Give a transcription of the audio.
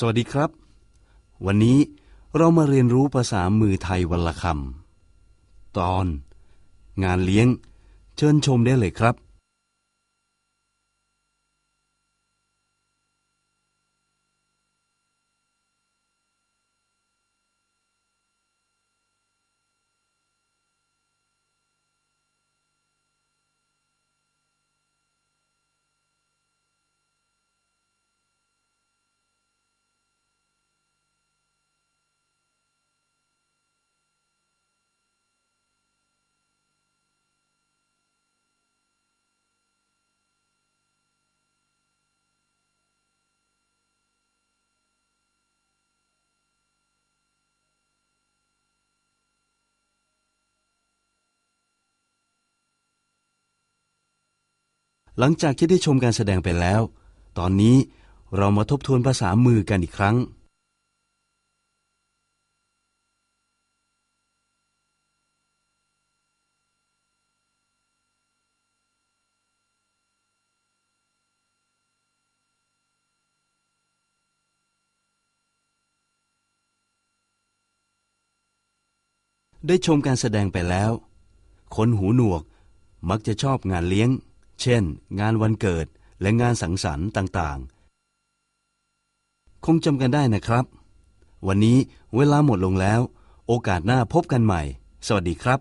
สวัสดีครับ วันนี้เรามาเรียนรู้ภาษามือไทยวันละคำตอน งานเลี้ยง เชิญชมได้เลยครับ หลังจากที่ได้ชมการแสดงไปแล้ว ตอนนี้เรามาทบทวนภาษามือกันอีกครั้ง ได้ชมการแสดงไปแล้ว คนหูหนวกมักจะชอบงานเลี้ยง เช่น งานวันเกิดและงานสังสรรค์ต่างๆ คงจำกันได้นะครับ วันนี้เวลาหมดลงแล้ว โอกาสหน้าพบกันใหม่ สวัสดีครับ